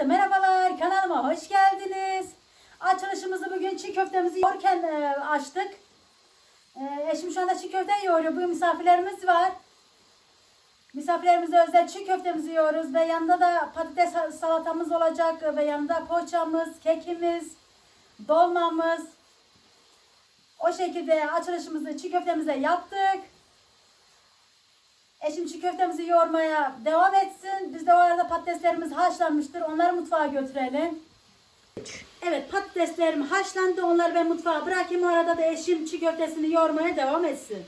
Herkese merhabalar. Kanalıma hoş geldiniz. Açılışımızı bugün çiğ köftemizi yoğurken e, açtık. E, eşim şu anda çiğ köfte yoğuruyor. Bugün misafirlerimiz var. Misafirlerimize özel çiğ köftemizi yoğuruyoruz ve yanında da patates salatamız olacak ve yanında poğaçamız, kekimiz, dolmamız. O şekilde açılışımızı çiğ köftemize yaptık. Eşim çiğ köftemizi yoğurmaya devam etsin. Biz de o arada patateslerimiz haşlanmıştır. Onları mutfağa götürelim. Evet patateslerim haşlandı. Onları ben mutfağa bırakayım. O arada da eşim çiğ köftesini yoğurmaya devam etsin.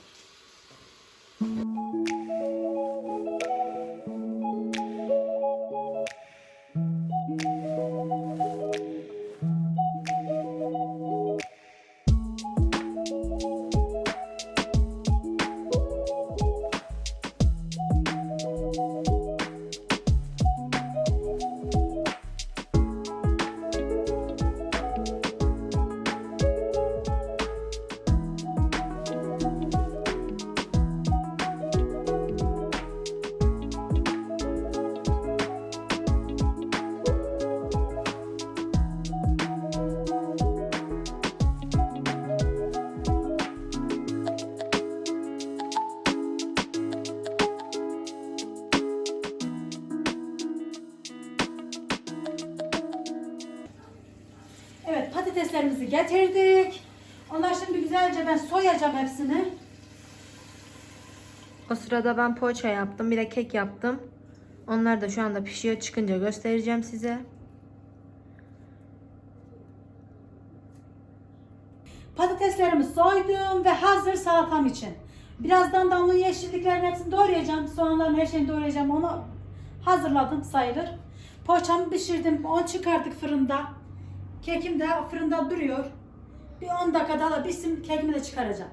Getirdik. Onlar şimdi güzelce ben soyacağım hepsini. O sırada ben poğaça yaptım. Bir de kek yaptım. Onlar da şu anda pişiyor. Çıkınca göstereceğim size. Patateslerimi soydum ve hazır salatam için. Birazdan da onun yeşilliklerin hepsini doğrayacağım. Soğanların her şeyini doğrayacağım. Onu hazırladım sayılır. Poğaçamı pişirdim. Onu çıkarttık fırında. Kekim de fırında duruyor. Bir 10 dakikada da pişsin. Kekimi de çıkaracağım.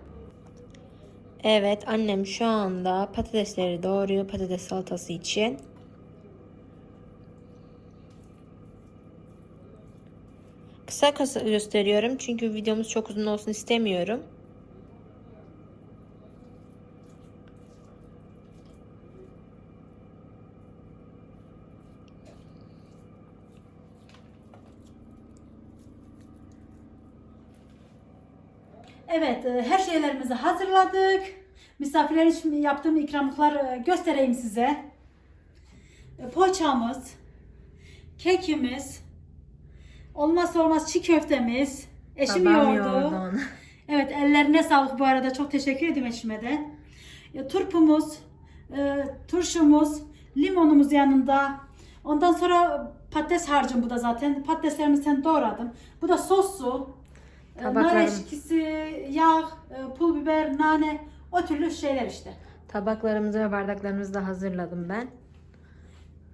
Evet annem şu anda patatesleri doğruyor patates salatası için. Kısa kısa gösteriyorum çünkü videomuz çok uzun olsun istemiyorum. Evet, e, her şeylerimizi hazırladık. Misafirler için yaptığım ikramlıklar e, göstereyim size. E, Poğaçamız, kekimiz, olmazsa olmaz çiğ köftemiz, eşim Babam yoğurdu. yoğurdu onu. Evet, ellerine sağlık bu arada. Çok teşekkür ediyorum eşime de. Turpumuz, turşumuz, limonumuz yanında. Ondan sonra patates harcım bu da zaten. Patateslerimi sen doğradım. Bu da sossu. E, Nar Tabaklarım. eşkisi, yağ, e, pul biber, nane o türlü şeyler işte. Tabaklarımızı ve bardaklarımızı da hazırladım ben.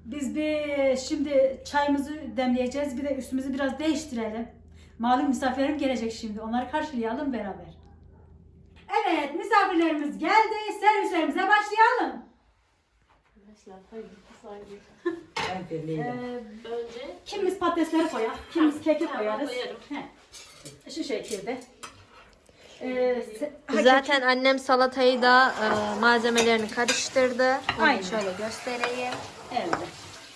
Biz bir şimdi çayımızı demleyeceğiz. Bir de üstümüzü biraz değiştirelim. Malum misafirlerim gelecek şimdi. Onları karşılayalım beraber. Evet misafirlerimiz geldi. Servislerimize başlayalım. Ee, Önce kimimiz patatesleri koyar, kimimiz keki koyarız. koyarım. He. Şu şekilde. Ee, Zaten annem salatayı da e, malzemelerini karıştırdı. Onu Aynen. şöyle göstereyim. Evet.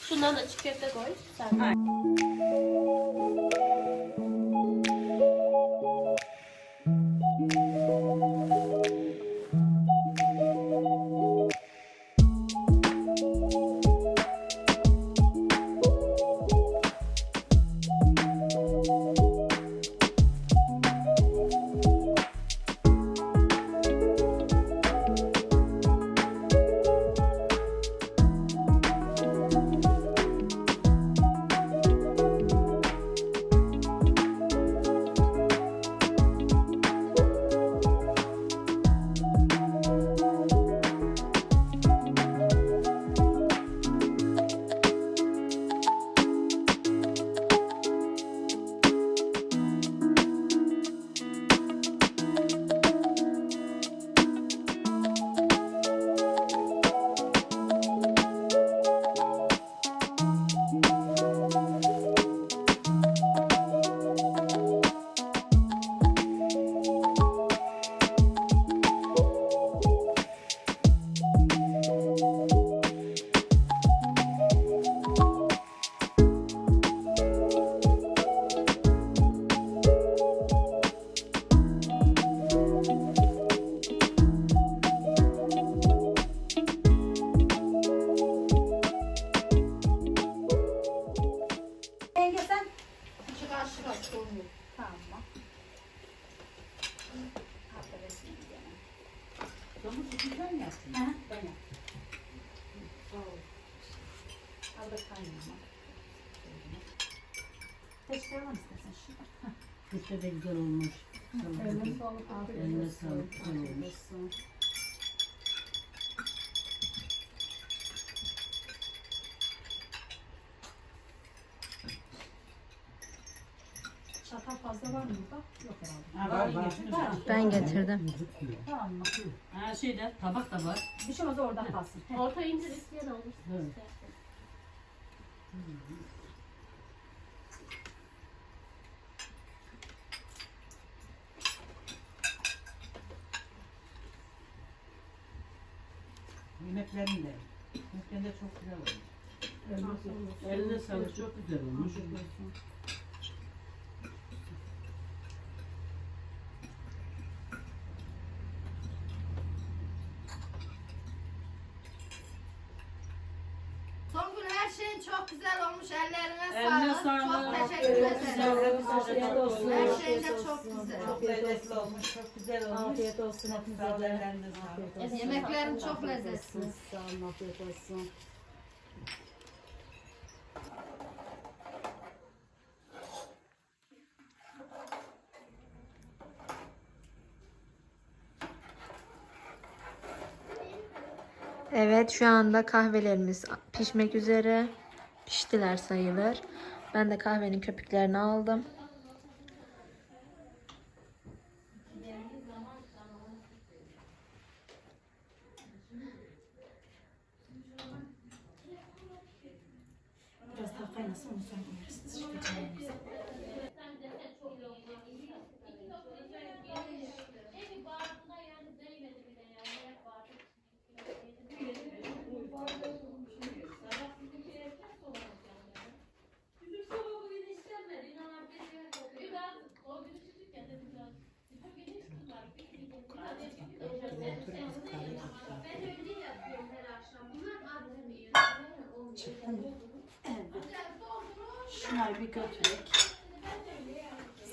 şundan da köfte koy. Sen Tamam. Domuz güzel mi yaptın? Hı ben yaptım. Al da kaynama. Teşekkür ederim istersen şunu. Kuşta da güzel olmuş. Eline sağlık. Eline sağlık, güzel olmuş. Fazla var mı burada? Yok herhalde. Ha, var var. Var. Ben getirdim. Tamam mı? Ha şeyde tabak da var. Bir şey olmaz oradan kalsın. Orta indir isteyen olur. Evet. Yemeklerin de. Yemeklerin de çok güzel olmuş. Eline sağlık çok güzel olmuş. Şeyin çok güzel olmuş. Ellerine Eline sağlık. sağlık. Çok teşekkür ederim. Afiyet olsun. Her şey de çok güzel. Çok lezzetli olmuş, çok güzel olmuş. Afiyet olsun hepinize Sağ olun, de. ellerine sağlık. Afiyet olsun. Yemeklerin çok lezzetli. Sağ olun, afiyet olsun. Evet şu anda kahvelerimiz pişmek üzere. Piştiler sayılır. Ben de kahvenin köpüklerini aldım. Şunları bir götürek.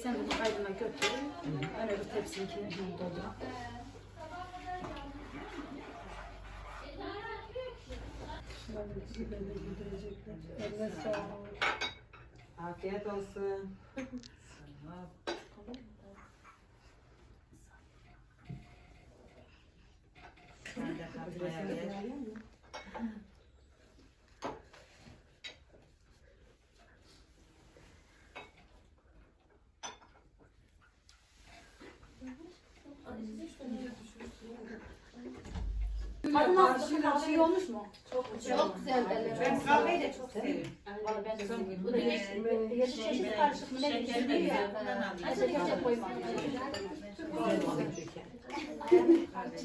Sen bunu kaydına götür. Ben öbür tepsininkini doldurayım. Eline sağlık. Afiyet olsun. Sen de kapıya ver. Hadi nasıl? Kahve iyi olmuş mu? Çok güzel ellerine Ben kahveyi de çok seviyorum. Vallahi ben de seviyorum. Bu da yeşil. Yedi çeşit karışık mı ne de ya. köfte koymadım.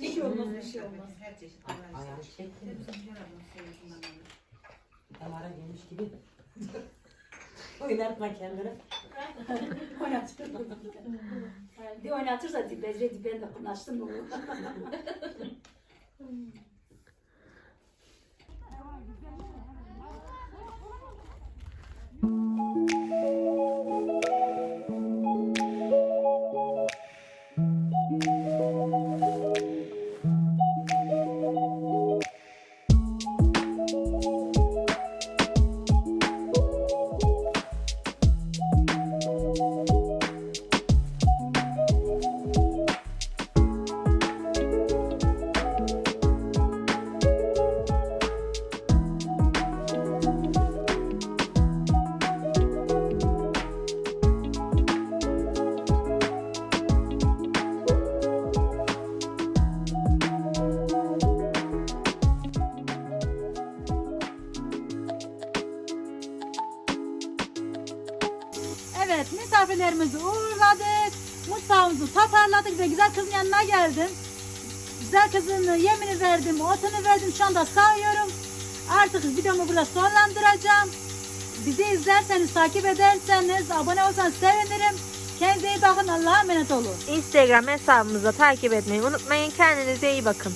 Bir şey olmaz, bir şey olmaz. Her çeşit. Ayağı çekti. Damara gelmiş gibi. Oynatma kendini. Oynatır. Bir oynatırsa dibece diben de kınaştın mı? Mutfağımızı tasarladık ve güzel kızın yanına geldim. Güzel kızın yemini verdim, otunu verdim. Şu anda sayıyorum. Artık videomu burada sonlandıracağım. Bizi izlerseniz, takip ederseniz, abone olsanız sevinirim. Kendinize iyi bakın. Allah'a emanet olun. Instagram hesabımıza takip etmeyi unutmayın. Kendinize iyi bakın.